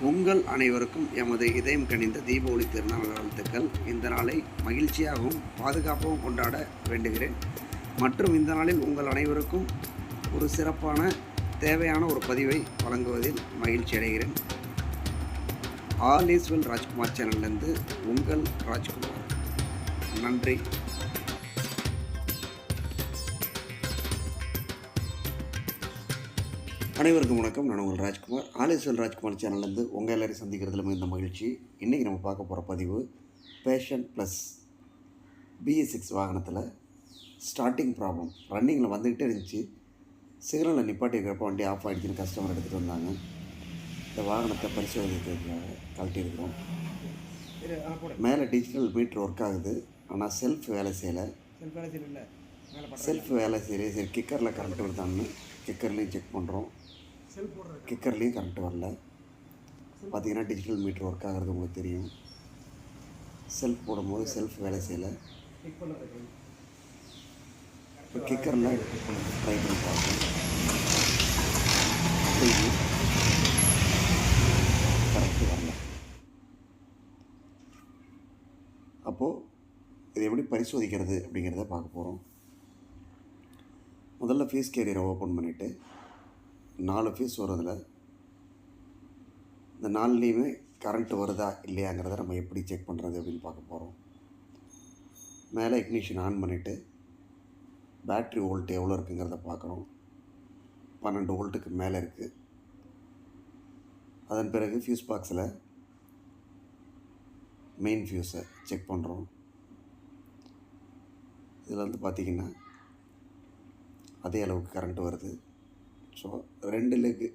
உங்கள் அனைவருக்கும் எமது இதயம் கணிந்த தீபாவளி திருநாள் வாழ்த்துக்கள். இந்த நாளை மகிழ்ச்சியாகவும் பாதுகாப்பாகவும் கொண்டாட வேண்டுகிறேன். மற்றும் இந்த நாளில் உங்கள் அனைவருக்கும் ஒரு சிறப்பான தேவையான ஒரு பதிவை வழங்குவதில் மகிழ்ச்சி அடைகிறேன். ஆல் இஸ் வெல் ராஜ்குமார் சேனல்லேருந்து உங்கள் ராஜ்குமார். நன்றி. அனைவருக்கும் வணக்கம். நான் உங்கள் ராஜ்குமார். ஆலேஸ்வல் ராஜ்குமார் சேனல்லேருந்து உங்கள் எல்லாரையும் சந்திக்கிறதுல மிகுந்த மகிழ்ச்சி. இன்றைக்கி நம்ம பார்க்க போகிற பதிவு பேஷன் ப்ளஸ் பிஎஸ் சிக்ஸ் வாகனத்தில் ஸ்டார்டிங் ப்ராப்ளம் ரன்னிங்கில் வந்துக்கிட்டே இருந்துச்சு. சிக்னலில் நிப்பாட்டி இருக்கிறப்ப வண்டி ஆஃப் ஆகிடுச்சுன்னு கஸ்டமர் எடுத்துகிட்டு வந்தாங்க. இந்த வாகனத்தை பரிசோதிக்கிறதுக்காக கழட்டியிருக்கிறோம் மேலே டிஜிட்டல் மீட்ரு ஒர்க் ஆகுது. ஆனால் செல்ஃப் வேலை செய்யலை. செல்ஃப் வேலை செய்யல. சரி கிக்கரில் கரண்ட் வருதான்னு கிக்கர்லேயும் செக் பண்ணுறோம் கிக்கர்லேயும் கரண்ட் வரல. பார்த்தீங்கன்னா டிஜிட்டல் மீட்டர் ஒர்க் ஆகிறது உங்களுக்கு தெரியும். செல்ஃப் போடும்போது செல்ஃப் வேலை செய்யலை. இப்போ கிக்கரில் ட்ரை பண்ணி பார்ப்போம். கரண்ட் வரல. அப்போது இது எப்படி பரிசோதிக்கிறது அப்படிங்கிறத பார்க்க போகிறோம் முதல்ல ஃபீஸ் கேரியரை ஓப்பன் பண்ணிவிட்டு நாலு ஃபீஸ் வரதில். இந்த நாலுலேயுமே கரண்ட் வருதா இல்லையாங்கிறத நம்ம எப்படி செக் பண்ணுறது அப்படின்னு பார்க்க போகிறோம் மேலே இக்னிஷன் ஆன் பண்ணிவிட்டு பேட்ரி வோல்ட் எவ்வளோ இருக்குங்கிறத பார்க்குறோம். பன்னெண்டு வோல்ட்டுக்கு மேலே இருக்குது அதன் பிறகு ஃபியூஸ் பாக்ஸில் மெயின் ஃபியூஸை செக் பண்ணுறோம் இதில் வந்து பார்த்திங்கன்னா அதே அளவுக்கு கரண்ட் வருது. ஸோ ரெண்டு லெக்கு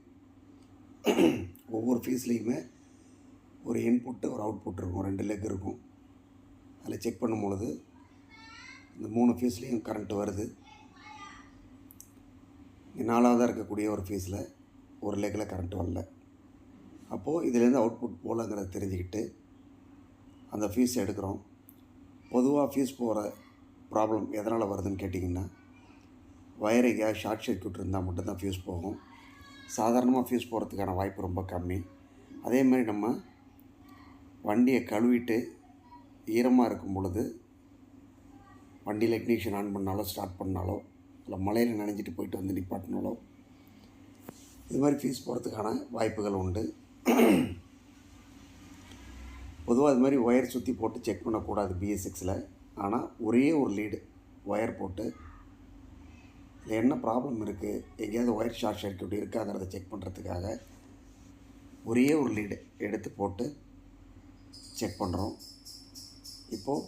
ஒவ்வொரு ஃபீஸ்லேயுமே ஒரு இன்புட்டு ஒரு அவுட்புட் இருக்கும். ரெண்டு லெக் இருக்கும். அதில் செக் பண்ணும் பொழுது இந்த மூணு ஃபீஸ்லேயும் கரண்ட் வருது. நாலாவதாக இருக்கக்கூடிய ஒரு ஃபீஸில் ஒரு லெக்கில் கரண்ட் வரல. அப்போது இதுலேருந்து அவுட்புட் போகலங்கிறத தெரிஞ்சுக்கிட்டு அந்த ஃபீஸ் எடுக்கிறோம். பொதுவாக ஃபீஸ் போகிற ப்ராப்ளம் எதனால் வருதுன்னு கேட்டிங்கன்னா வயரிங்க ஷார்ட் சர்க்யூட் இருந்தால் மட்டும்தான் ஃபியூஸ் போகும். சாதாரணமாக ஃபியூஸ் போகிறதுக்கான வாய்ப்பு ரொம்ப கம்மி. அதே மாதிரி நம்ம வண்டியை கழுவிட்டு ஈரமாக இருக்கும் பொழுது வண்டியில் இக்னிஷன் ஆன் பண்ணாலோ ஸ்டார்ட் பண்ணாலோ இல்லை மழையில் நனைஞ்சிட்டு போயிட்டு வந்து நிப்பாட்டினாலோ இது மாதிரி ஃபீஸ் போகிறதுக்கான வாய்ப்புகள் உண்டு. பொதுவாக இது மாதிரி ஒயர் சுற்றி போட்டு செக் பண்ணக்கூடாது பிஎஸ்எக்ஸில் ஆனால் ஒரே ஒரு லீடு ஒயர் போட்டு இதில் என்ன ப்ராப்ளம் இருக்குது எங்கேயாவது ஒயர் ஷார்ட் சர்க்கியூட் இருக்காங்கிறத செக் பண்ணுறதுக்காக ஒரே ஒரு லீடு எடுத்து போட்டு செக் பண்ணுறோம் இப்போது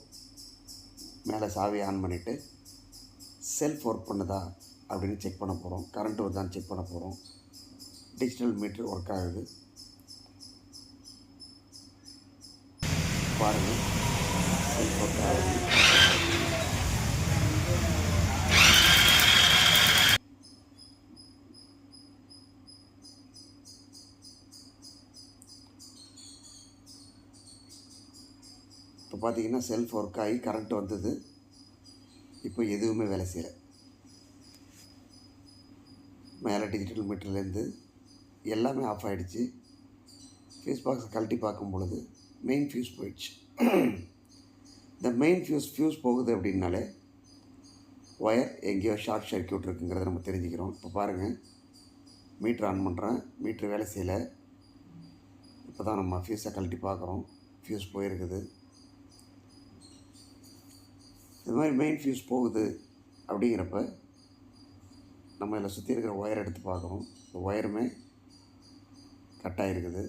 மேலே சாவி ஆன் பண்ணிவிட்டு செல்ஃப் ஒர்க் பண்ணுதா அப்படின்னு செக் பண்ண போகிறோம் கரண்ட் வருதான்னு செக் பண்ண போகிறோம் டிஜிட்டல் மீட்ரு ஒர்க் ஆகுது. பாருங்கள் செல்ஃப் ஒர்க் ஆகுது. பார்த்தீங்கன்னா செல்ஃப் ஒர்க் ஆகி கரண்ட் வந்தது. இப்போ எதுவுமே வேலை செய்யலை. மேலே டிஜிட்டல் மீட்டர்லேருந்து எல்லாமே ஆஃப் ஆகிடுச்சு ஃபியூஸ் பாக்ஸை கழட்டி பார்க்கும் பொழுது மெயின் ஃபியூஸ் போயிடுச்சு. இந்த மெயின் ஃபியூஸ் ஃபியூஸ் போகுது அப்படின்னாலே ஒயர் எங்கேயோ ஷார்ட் சர்க்யூட் இருக்குங்கிறத நம்ம தெரிஞ்சுக்கிறோம். இப்போ பாருங்கள் மீட்ரு ஆன் பண்ணுறேன் மீட்ரு வேலை செய்யலை. இப்போ தான் நம்ம ஃபியூஸை கழட்டி பார்க்குறோம். ஃபியூஸ் போயிருக்குது. இது மாதிரி மெயின் ஃபியூஸ் போகுது அப்படிங்கிறப்ப நம்ம இதில் சுற்றி இருக்கிற ஒயர் எடுத்து பார்க்குறோம் இந்த ஒயருமே கட் ஆகிருக்குது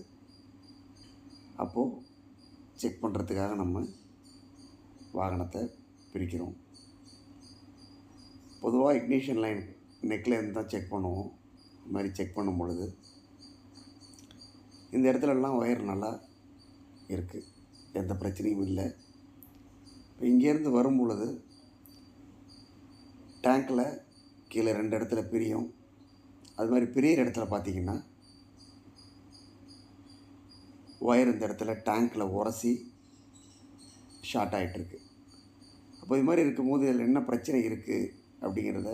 அப்போது செக் பண்ணுறதுக்காக நம்ம வாகனத்தை பிரிக்கிறோம். பொதுவாக இக்னிஷன் லைன் நெக்கில் இருந்து தான் செக் பண்ணுவோம். இது மாதிரி செக் பண்ணும் பொழுது இந்த இடத்துலலாம் ஒயர் நல்லா இருக்குது எந்த பிரச்சனையும் இல்லை. இப்போ இங்கேருந்து வரும் பொழுது டேங்க்கில் கீழே ரெண்டு இடத்துல பிரியும். அது மாதிரி பிரியிற இடத்துல பார்த்தீங்கன்னா ஒயர் இந்த இடத்துல டேங்க்கில் உரசி ஷார்ட் ஆகிட்டுருக்கு அப்போ இது மாதிரி இருக்கும்போது இதில் என்ன பிரச்சனை இருக்குது அப்படிங்கிறத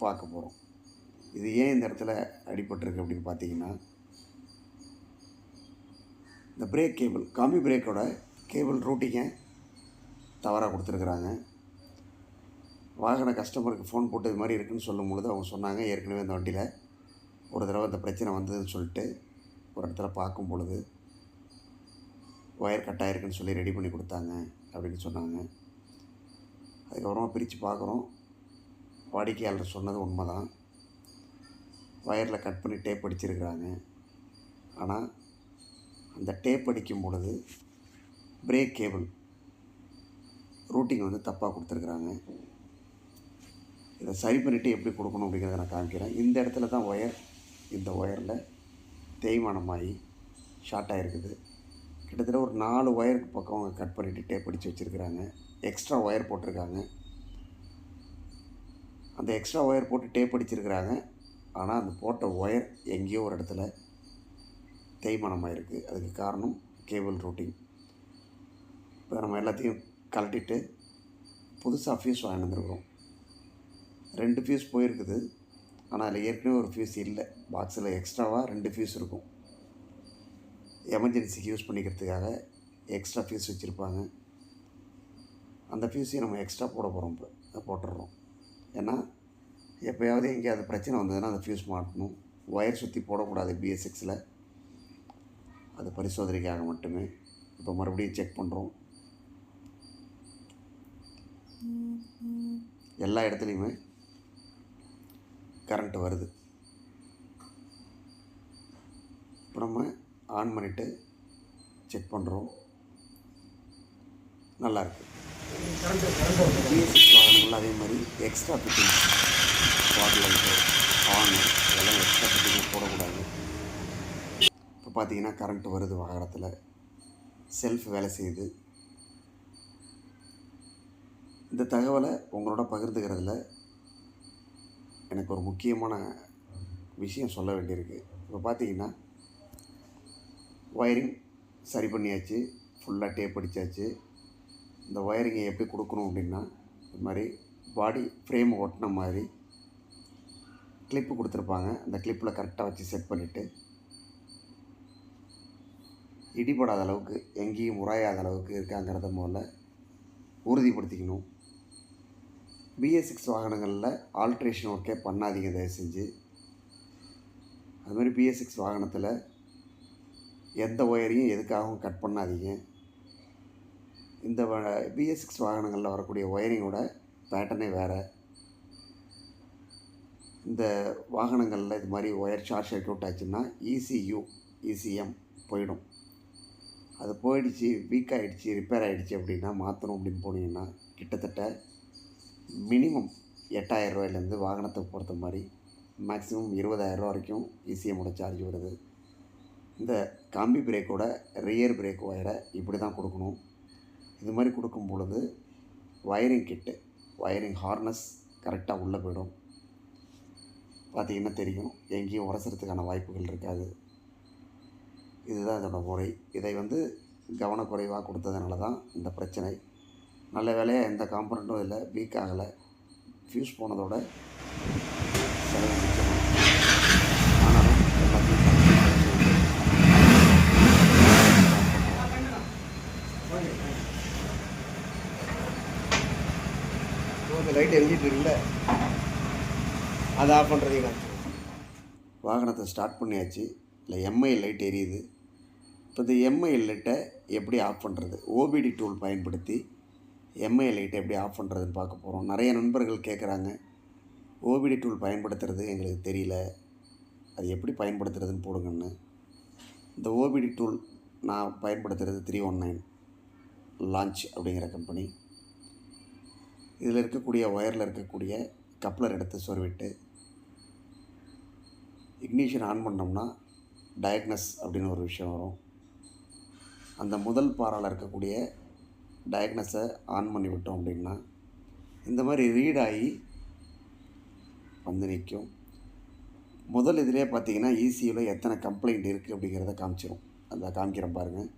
பார்க்க போகிறோம் இது ஏன் இந்த இடத்துல அடிபட்டிருக்கு அப்படின்னு பார்த்தீங்கன்னா இந்த பிரேக் கேபிள் காம்பி பிரேக்கோட கேபிள் ரூட்டிங்கை தவறாக கொடுத்துருக்குறாங்க. வாகன கஸ்டமருக்கு ஃபோன் போட்டு இது மாதிரி இருக்குன்னு சொல்லும் பொழுது அவங்க சொன்னாங்க ஏற்கனவே அந்த வண்டியில் ஒரு தடவை அந்த பிரச்சனை வந்ததுன்னு சொல்லிட்டு ஒரு இடத்துல பார்க்கும் பொழுது ஒயர் கட் ஆகிருக்குன்னு சொல்லி ரெடி பண்ணி கொடுத்தாங்க அப்படின்னு சொன்னாங்க. அதுக்கப்புறமா பிரித்து பார்க்குறோம். வாடிக்கையாளர் சொன்னது உண்மை தான் ஒயரில் கட் பண்ணி டேப் அடிச்சிருக்கிறாங்க. ஆனால் அந்த டேப் அடிக்கும் பொழுது பிரேக் கேபிள் ரூட்டிங் வந்து தப்பாக கொடுத்துருக்குறாங்க. இதை சரி பண்ணிவிட்டு எப்படி கொடுக்கணும் அப்படிங்கிறத நான் காமிக்கிறேன். இந்த இடத்துல தான் ஒயர் இந்த ஒயரில் தேய்மானமாகி ஷார்ட் ஆகிருக்குது கிட்டத்தட்ட ஒரு நாலு ஒயருக்கு பக்கம் அவங்க கட் பண்ணிவிட்டு டேப் அடித்து வச்சுருக்குறாங்க. எக்ஸ்ட்ரா ஒயர் போட்டிருக்காங்க. அந்த எக்ஸ்ட்ரா ஒயர் போட்டு டேப் அடிச்சிருக்கிறாங்க. ஆனால் அந்த போட்ட ஒயர் எங்கேயோ ஒரு இடத்துல தேய்மானமாக இருக்குது அதுக்கு காரணம் கேபிள் ரூட்டிங் இப்போ நம்ம எல்லாத்தையும் கலட்டிட்டு புதுசாக ஃபியூஸ் வாங்கிட்டு வந்துருக்குறோம். ரெண்டு ஃபியூஸ் போயிருக்குது. ஆனால் அதில் ஏற்கனவே ஒரு ஃபியூஸ் இல்லை. பாக்ஸில் எக்ஸ்ட்ராவாக ரெண்டு ஃபியூஸ் இருக்கும். எமர்ஜென்சிக்கு யூஸ் பண்ணிக்கிறதுக்காக எக்ஸ்ட்ரா ஃபியூஸ் வச்சுருப்பாங்க. அந்த ஃபியூஸையும் நம்ம எக்ஸ்ட்ரா போட போகிறோம் இப்போ. போட்டுடுறோம். ஏன்னா எப்போயாவது எங்கேயாவது பிரச்சனை வந்ததுன்னா அந்த ஃபியூஸ் மாட்டணும். ஒயர் சுற்றி போடக்கூடாது பிஎஸ்எக்ஸில் அது பரிசோதனைக்காக மட்டுமே. இப்போ மறுபடியும் செக் பண்ணுறோம் எல்லா இடத்துலையுமே கரண்ட் வருது. இப்போ நம்ம ஆன் பண்ணிவிட்டு செக் பண்ணுறோம் நல்லாயிருக்கு பிஎஸ்எஸ் வாகனங்கள் அதே மாதிரி எக்ஸ்ட்ரா ஃபிட்டிங் ஸ்பாட்லைட்டு ஆன் இதெல்லாம் எக்ஸ்ட்ரா ஃபிட்டிங் போடக்கூடாது. இப்போ பார்த்தீங்கன்னா கரண்ட் வருது வாகனத்தில். செல்ஃப் வேலை செய்யுது. இந்த தகவலை உங்களோட பகிர்ந்துக்கிறதுல எனக்கு ஒரு முக்கியமான விஷயம் சொல்ல வேண்டியிருக்கு. இப்போ பார்த்தீங்கன்னா ஒயரிங் சரி பண்ணியாச்சு ஃபுல்லாக டேப் அடித்தாச்சு இந்த ஒயரிங்கை எப்படி கொடுக்கணும் அப்படின்னா இது மாதிரி பாடி ஃப்ரேம் ஒட்டின மாதிரி கிளிப்பு கொடுத்துருப்பாங்க. அந்த கிளிப்பில் கரெக்டாக வச்சு செட் பண்ணிவிட்டு இடிபடாத அளவுக்கு எங்கேயும் உராயாத அளவுக்கு இருக்காங்கிறத முதல்ல உறுதிப்படுத்திக்கணும். பிஎஸ் சிக்ஸ் வாகனங்களில் ஆல்ட்ரேஷன் ஒர்க்கே பண்ணாதீங்க தயவு செஞ்சு அது மாதிரி பிஎஸ் சிக்ஸ் வாகனத்தில் எந்த ஒயரையும் எதுக்காகவும் கட் பண்ணாதீங்க. இந்த பிஎஸ் சிக்ஸ் வாகனங்களில் வரக்கூடிய ஒயரிங்கோட பேட்டர்னே வேறு. இந்த வாகனங்களில் இது மாதிரி ஒயர் ஷார்ட் சர்க்கியூட் ஆச்சுன்னா இசியூ இசிஎம் போயிடும். அது போயிடுச்சு வீக் ஆகிடுச்சு ரிப்பேர் ஆகிடுச்சு அப்படின்னா மாற்றணும் அப்படின்னு போனீங்கன்னா கிட்டத்தட்ட மினிமம் எட்டாயிரம் ரூபாயிலேருந்து வாகனத்தை பொறுத்த மாதிரி மேக்ஸிமம் இருபதாயிரரூவா வரைக்கும் இசிஎம்மோட சார்ஜ் வருது. இந்த காம்பி பிரேக்கோட ரியர் பிரேக் ஒயரை இப்படி தான் கொடுக்கணும். இது மாதிரி கொடுக்கும் பொழுது வயரிங் கிட்டு வயரிங் ஹார்னஸ் கரெக்டாக உள்ளே போயிடும். பார்த்தீங்கன்னா தெரியும். எங்கேயும் உரசுறதுக்கான வாய்ப்புகள் இருக்காது. இதுதான் இதோட முறை. இதை வந்து கவனக்குறைவாக கொடுத்ததுனால தான் இந்த பிரச்சனை. நல்ல வேலையாக எந்த காம்பனண்ட்டும் இல்லை. வீக் ஆகலை. ஃபியூஸ் போனதோட செலவு மிச்சமாச்சு. ஆனாலும் எல்லாத்தையும் லைட் எரிஞ்சிட்டு இருக்குல்ல? அதை ஆஃப் பண்ணுறதையும் வாகனத்தை ஸ்டார்ட் பண்ணியாச்சு. இல்லை எம்ஐ லைட் எரியுது. இப்போ இந்த எம்ஐ லைட்டை எப்படி ஆஃப் பண்ணுறது ஓபிடி டூல் பயன்படுத்தி எம்ஐ லைட்டை எப்படி ஆஃப் பண்ணுறதுன்னு பார்க்க போகிறோம் நிறைய நண்பர்கள் கேட்குறாங்க ஓபிடி டூல் பயன்படுத்துறது எங்களுக்கு தெரியல. அது எப்படி பயன்படுத்துறதுன்னு போடுங்கன்னு. இந்த ஓபிடி டூல் நான் பயன்படுத்துகிறது த்ரீ ஒன் நைன் லான்ச் அப்படிங்கிற கம்பெனி இதில் இருக்கக்கூடிய ஒயரில் இருக்கக்கூடிய கப்ளர் எடுத்து சொருவிட்டு இக்னிஷன் ஆன் பண்ணோம்னா டயக்னஸ் அப்படின்னு ஒரு விஷயம் வரும். அந்த முதல் பாறால் இருக்கக்கூடிய டயக்னஸை ஆன் பண்ணி விட்டோம் அப்படின்னா இந்த மாதிரி ரீட் ஆகி வந்து நிற்கும். முதல் இதிலே பார்த்தீங்கன்னா இசியில் எத்தனை கம்ப்ளைண்ட் இருக்குது அப்படிங்கிறத காமிச்சிடும் அதை காமிக்கிறேன் பாருங்கள்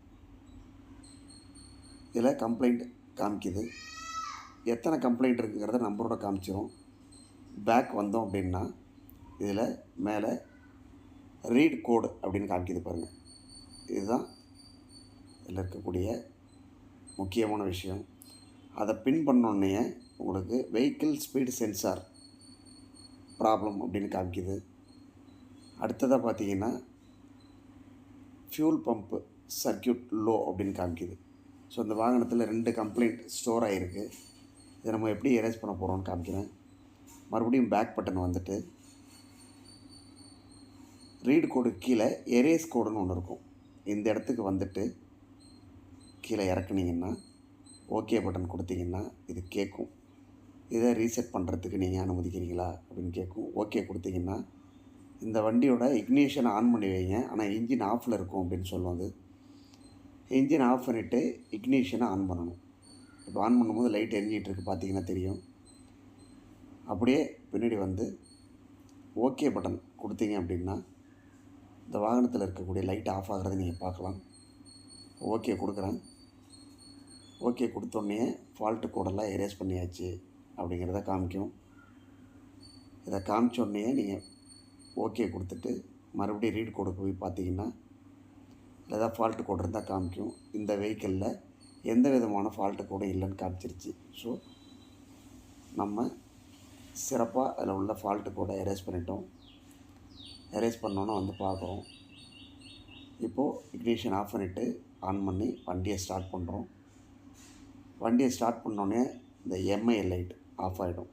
இதில் கம்ப்ளைண்ட் காமிக்குது. எத்தனை கம்ப்ளைண்ட் இருக்குங்கிறத நம்பரோட காமிச்சிரும். பேக் வந்தோம் அப்படின்னா இதில் மேலே ரீட் கோடு அப்படின்னு காமிக்குது பாருங்கள் இதுதான் இதில் இருக்கக்கூடிய முக்கியமான விஷயம். அதை பின் பண்ணோடனே உங்களுக்கு வெஹிக்கிள் ஸ்பீடு சென்சார் ப்ராப்ளம் அப்படின்னு காமிக்குது. அடுத்ததாக பார்த்தீங்கன்னா ஃபியூல் பம்ப்பு சர்க்யூட் லோ அப்படின்னு காமிக்குது. ஸோ இந்த வாகனத்தில் ரெண்டு கம்ப்ளைண்ட் ஸ்டோர் ஆகிருக்கு இதை நம்ம எப்படி எரேஸ் பண்ண போகிறோம்னு காமிக்கிறேன். மறுபடியும் பேக் பட்டன் வந்துட்டு ரீட் கோடு கீழே எரேஸ் கோடுன்னு ஒன்று இருக்கும். இந்த இடத்துக்கு வந்துட்டு கீழே இறக்குனீங்கன்னா ஓகே பட்டன் கொடுத்தீங்கன்னா இது கேட்கும். இதை ரீசெட் பண்ணுறதுக்கு நீங்கள் அனுமதிக்கிறீங்களா அப்படின்னு கேட்கும். ஓகே கொடுத்தீங்கன்னா இந்த வண்டியோட இக்னிஷன் ஆன் பண்ணி வைங்க. ஆனால் இன்ஜின் ஆஃபில் இருக்கும் அப்படின்னு சொல்லும் அது. இன்ஜின் ஆஃப் பண்ணிவிட்டு இக்னிஷனை ஆன் பண்ணணும். இப்போ ஆன் பண்ணும்போது லைட் எரிஞ்சிகிட்டு இருக்குது பார்த்தீங்கன்னா தெரியும். அப்படியே பின்னாடி வந்து ஓகே பட்டன் கொடுத்தீங்க அப்படின்னா இந்த வாகனத்தில் இருக்கக்கூடிய லைட் ஆஃப் ஆகிறத நீங்கள் பார்க்கலாம். ஓகே கொடுக்குறேன். ஓகே கொடுத்தோடனே ஃபால்ட்டு கோடெல்லாம் எரேஸ் பண்ணியாச்சு அப்படிங்கிறத காமிக்கும். இதை காமிச்சோடனே நீங்கள் ஓகே கொடுத்துட்டு மறுபடியும் ரீட் கோடுக்கு போய் பார்த்தீங்கன்னா ஏதாவது ஃபால்ட்டு கோடு இருந்தால் காமிக்கும். இந்த வெஹிக்கிளில் எந்த விதமான ஃபால்ட்டு கோடும் இல்லைன்னு காமிச்சிருச்சு. ஸோ நம்ம சிறப்பாக அதில் உள்ள ஃபால்ட்டு கோடை எரேஸ் பண்ணிட்டோம். எரேஸ் பண்ணோன்னே வந்து பார்க்குறோம். இப்போது இக்னிஷன் ஆஃப் பண்ணிவிட்டு ஆன் பண்ணி வண்டியை ஸ்டார்ட் பண்ணுறோம் வண்டியை ஸ்டார்ட் பண்ணோன்னே இந்த எம்ஐஎல் லைட் ஆஃப் ஆகிடும்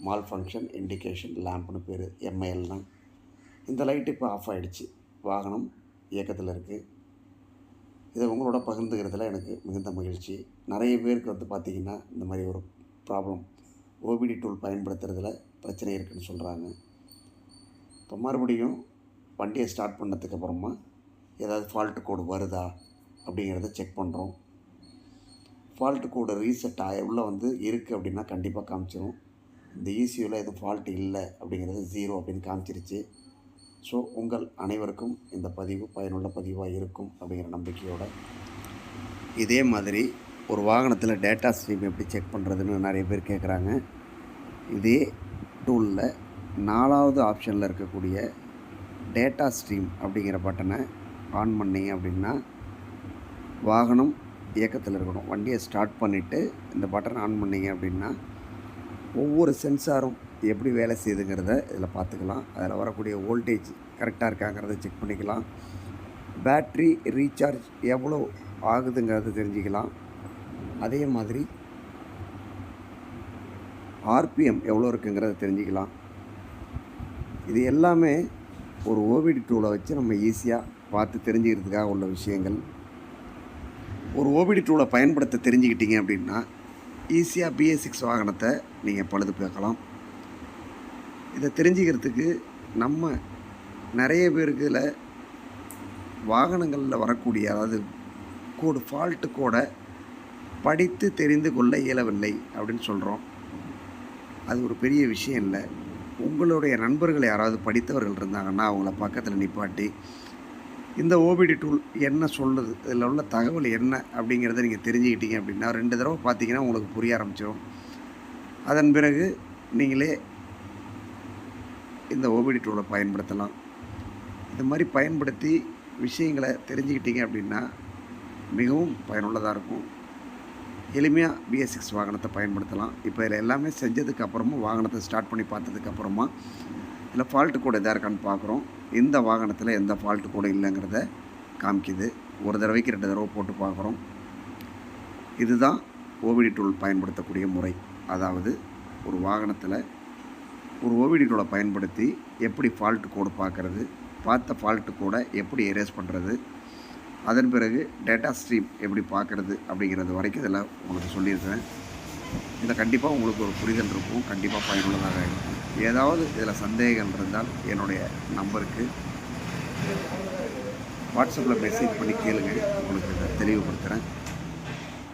மால் ஃபங்க்ஷன் இண்டிகேஷன் லேம்ப்னு பேர் எம்ஐஎல்னால் இந்த லைட் இப்போ ஆஃப் ஆகிடுச்சு வாகனம் இயக்கத்தில் இருக்குது இதை உங்களோட பகிர்ந்துக்கிறதுல எனக்கு மிகுந்த மகிழ்ச்சி. நிறைய பேருக்கு வந்து பார்த்திங்கன்னா இந்த மாதிரி ஒரு ப்ராப்ளம் ஓபிடி டூல் பயன்படுத்துறதுல பிரச்சனை இருக்குதுன்னு சொல்கிறாங்க இப்போ மறுபடியும் வண்டியை ஸ்டார்ட் பண்ணதுக்கப்புறமா ஏதாவது ஃபால்ட்டு கோடு வருதா அப்படிங்கிறத செக் பண்ணுறோம் ஃபால்ட்டு கூட ரீசெட் ஆக உள்ளே வந்து இருக்குது அப்படின்னா கண்டிப்பாக காமிச்சிடும் இந்த இசியூவில் எதுவும் ஃபால்ட் இல்லை அப்படிங்கிறது ஜீரோ அப்படின்னு காமிச்சிருச்சு. ஸோ உங்கள் அனைவருக்கும் இந்த பதிவு பயனுள்ள பதிவாக இருக்கும் அப்படிங்கிற நம்பிக்கையோடு இதே மாதிரி ஒரு வாகனத்தில் டேட்டா ஸ்ட்ரீம் எப்படி செக் பண்ணுறதுன்னு நிறைய பேர் கேட்குறாங்க இதே டூலில் நாலாவது ஆப்ஷனில் இருக்கக்கூடிய டேட்டா ஸ்ட்ரீம் அப்படிங்கிற பட்டனை ஆன் பண்ணீங்க அப்படின்னா வாகனம் இயக்கத்தில் இருக்கணும். வண்டியை ஸ்டார்ட் பண்ணிவிட்டு இந்த பட்டனை ஆன் பண்ணிங்க அப்படின்னா ஒவ்வொரு சென்சாரும் எப்படி வேலை செய்யுதுங்கிறத இதில் பார்த்துக்கலாம். அதில் வரக்கூடிய வோல்டேஜ் கரெக்டாக இருக்காங்கிறத செக் பண்ணிக்கலாம். பேட்ரி ரீசார்ஜ் எவ்வளோ ஆகுதுங்கிறத தெரிஞ்சுக்கலாம். அதே மாதிரி ஆர்பிஎம் எவ்வளோ இருக்குங்கிறத தெரிஞ்சுக்கலாம். இது எல்லாமே ஒரு ஓவிடி டூலை வச்சு நம்ம ஈஸியாக பார்த்து தெரிஞ்சுக்கிறதுக்காக உள்ள விஷயங்கள். ஒரு ஓபிடி டூலை பயன்படுத்த தெரிஞ்சுக்கிட்டீங்க அப்படின்னா ஈஸியாக பிஎஸ் சிக்ஸ் வாகனத்தை நீங்கள் பழுது பார்க்கலாம் இதை தெரிஞ்சுக்கிறதுக்கு நம்ம நிறைய பேருக்கு இதில் வாகனங்களில் வரக்கூடிய அதாவது கோடு ஃபால்ட்டு கோடை படித்து தெரிந்து கொள்ள இயலவில்லை அப்படின்னு சொல்கிறோம் அது ஒரு பெரிய விஷயம் இல்லை. உங்களுடைய நண்பர்கள் யாராவது படித்தவர்கள் இருந்தாங்கன்னா அவங்கள பக்கத்தில் நிப்பாட்டி இந்த ஓபிடி டூல் என்ன சொல்லுது? இதில் உள்ள தகவல் என்ன அப்படிங்கிறத நீங்கள் தெரிஞ்சுக்கிட்டீங்க அப்படின்னா ரெண்டு தடவை பார்த்தீங்கன்னா உங்களுக்கு புரிய ஆரம்பிச்சிடும் அதன் பிறகு நீங்களே இந்த ஓபிடி டூலை பயன்படுத்தலாம். இந்த மாதிரி பயன்படுத்தி விஷயங்களை தெரிஞ்சுக்கிட்டீங்க அப்படின்னா மிகவும் பயனுள்ளதாக இருக்கும். எளிமையாக பிஎஸ் சிக்ஸ் வாகனத்தை பயன்படுத்தலாம். இப்போ இதில் எல்லாமே செஞ்சதுக்கு வாகனத்தை ஸ்டார்ட் பண்ணி பார்த்ததுக்கப்புறமா இல்லை இதில் ஃபால்ட்டு கூட எதாக இருக்கான்னு பார்க்குறோம். இந்த வாகனத்தில் எந்த ஃபால்ட்டு கூட இல்லைங்கிறத காமிக்குது. ஒரு தடவைக்கு ரெண்டு தடவை போட்டு பார்க்குறோம். இதுதான் ஓவிடி டூல் பயன்படுத்தக்கூடிய முறை. அதாவது ஒரு வாகனத்தில் ஒரு ஓவிடி டூலை பயன்படுத்தி எப்படி ஃபால்ட்டு கோடு பார்க்குறது பார்த்த ஃபால்ட்டு கூட எப்படி எரேஸ் பண்ணுறது அதன் பிறகு டேட்டா ஸ்ட்ரீம் எப்படி பார்க்குறது அப்படிங்கிறது வரைக்கும் இதில் உங்களுக்கு சொல்லியிருக்கிறேன். இதை கண்டிப்பாக உங்களுக்கு ஒரு புரிதல் இருக்கும். கண்டிப்பாக பயனுள்ளதாக இருக்கும். ஏதாவது இதில் சந்தேகம் இருந்தால் என்னுடைய நம்பருக்கு வாட்ஸ்அப்பில் மெசேஜ் பண்ணி கேளுங்க. உங்களுக்கு இதை தெளிவுபடுத்துகிறேன்